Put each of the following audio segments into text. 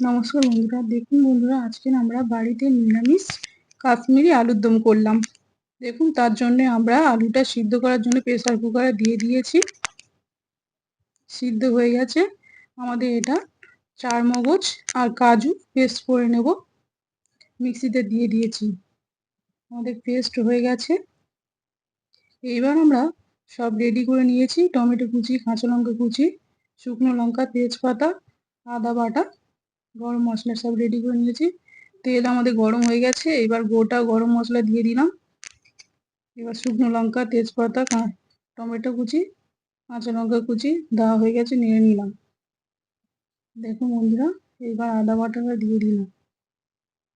নমস্কার বন্ধুরা। দেখুন বন্ধুরা, আজকে আমরা বাড়িতে নিরামিষ কাশ্মীরি আলুর দম করলাম। দেখুন, তার জন্য আমরা আলুটা সিদ্ধ করার জন্য প্রেসার কুকারে দিয়ে দিয়েছি। সিদ্ধ হয়ে গেছে। আমাদের এটা চার মগজ আর কাজু পেস্ট করে নেব। মিক্সিতে দিয়ে দিয়েছি। আমাদের পেস্ট হয়ে গেছে। এইবার আমরা সব রেডি করে নিয়েছি। টমেটো কুচি, কাঁচা লঙ্কা কুচি, শুকনো লঙ্কা, তেজপাতা, আদা বাটা গরম মশলা সব রেডি করে নিয়েছি। তেল আমাদের গরম হয়ে গেছে, এবার গোটা গরম মশলা দিয়ে দিলাম। এবার শুকনো লঙ্কা, তেজপাতা টমেটো কুচি, কাঁচা লঙ্কা কুচি, দেওয়া হয়ে গেছে, নিয়ে নিলাম। দেখুন বন্ধুরা, এবার আদা বাটাটা দিয়ে দিলাম।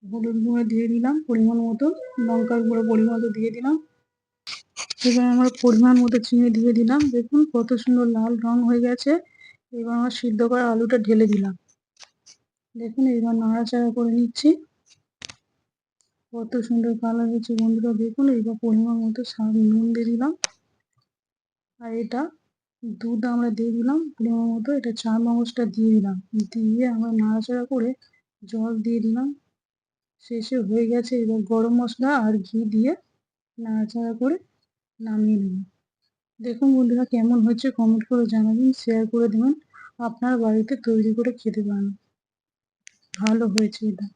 হলুদ গুঁড়ো দিয়ে দিলাম পরিমাণ মতো, লঙ্কার গুঁড়ো পরিমাণ মতো দিয়ে দিলাম। এবার আমরা পরিমাণ মতো চিনি দিয়ে দিলাম। দেখুন কত সুন্দর লাল রং হয়ে গেছে। এবার আমার সিদ্ধ করা আলুটা ঢেলে দিলাম। দেখুন এবার নাড়াচাড়া করে নিচ্ছি। কত সুন্দর কালার হয়েছে বন্ধুরা, দেখুন এবার পরিমাণ মতো নুন দিয়ে দিলাম। আর এটা দুধ আমরা দিয়ে দিলাম, পরিমাণ মতো এটা চা মগজটা দিয়ে দিলাম। দিয়ে আমরা নাড়াচাড়া করে জল দিয়ে দিলাম। শেষে হয়ে গেছে এবার গরম মশলা আর ঘি দিয়ে নাড়াচাড়া করে নামিয়ে নেব। দেখুন বন্ধুরা, কেমন হচ্ছে কমেন্ট করে জানাবেন শেয়ার করে দেবেন। আপনার বাড়িতে তৈরি করে খেতে পারেন। ভালো হয়েছে এটা